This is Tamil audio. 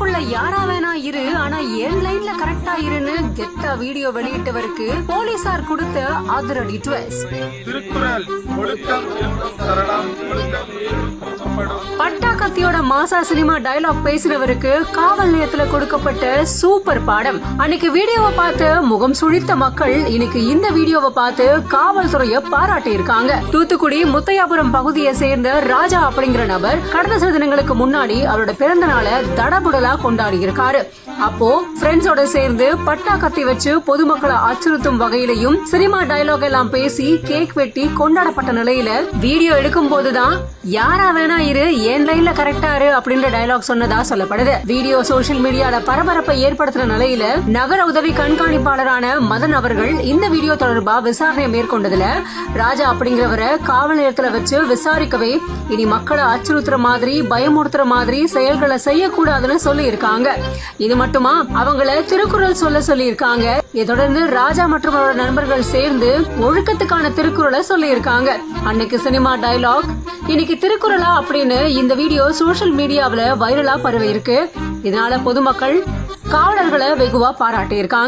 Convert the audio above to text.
ஊருக்குள்ள யாரா வேணா இரு ஆனா என் லைன்ல கரெக்டா இருன்னு கெத்தா வீடியோ வெளியிட்டவருக்கு போலீசார் கொடுத்த அதிரடி ட்வெஸ்ட் திருக்குறள் ஒழுக்கம் என்னும் ஒழுக்கம் மாசா சினிமா டைலாக் பேசினவருக்கு காவல் நிலையத்துல கொடுக்கப்பட்ட சூப்பர் பாடம். அன்னைக்கு வீடியோவை பார்த்து முகம் சுழித்த மக்கள் இன்னைக்கு இந்த வீடியோவை பார்த்து காவல்துறைய பாராட்டி இருக்காங்க தூத்துக்குடி முத்தையாபுரம் பகுதியை சேர்ந்த ராஜா அப்படிங்கிற நபர் கடந்த சில தினங்களுக்கு முன்னாடி அவரோட பிறந்த நாளை தடபுடலா கொண்டாடி இருக்காரு அப்போ ஃப்ரெண்ட்ஸோட சேர்ந்து பட்டா கத்தி வச்சு பொதுமக்களை அச்சுறுத்தும் வகையிலையும் சினிமா டைலாக் எல்லாம் பேசி கேக் வெட்டி கொண்டாடப்பட்ட நிலையில வீடியோ எடுக்கும் போதுதான் யாரா வேணா இரு என் லைன்ல கரெக்டா இரு அப்படின்ற டயலாக் சொன்னதா சொல்லப்படுது. வீடியோ சோஷியல் மீடியால பரபரப்பை ஏற்படுத்தின நிலையில நகர உதவி கண்காணிப்பாளரான மதன் அவர்கள் இந்த வீடியோ தொடர்பா விசாரணை மேற்கொண்டதுல ராஜா அப்படிங்கிறவரை காவல் நிலையத்துல வச்சு விசாரிக்கவே இனி மக்களை அச்சுறுத்துற மாதிரி பயமுறுத்துற மாதிரி செயல்களை செய்யக்கூடாதுன்னு சொல்லி இருக்காங்க இது மட்டுமா? அவங்கள திருக்குறள் சொல்ல சொல்லி இருக்காங்க இதை தொடர்ந்து ராஜா மற்றும் அவரோட நண்பர்கள் சேர்ந்து ஒழுக்கத்துக்கான திருக்குறளை சொல்லி இருக்காங்க அன்னைக்கு சினிமா டயலாக் இன்னைக்கு திருக்குறளா அப்படின்னு இந்த வீடியோ சோஷியல் மீடியாவில் வைரலா பரவி இருக்கு இதனால பொதுமக்கள் காவலர்களை வெகுவா பாராட்டியிருக்காங்க.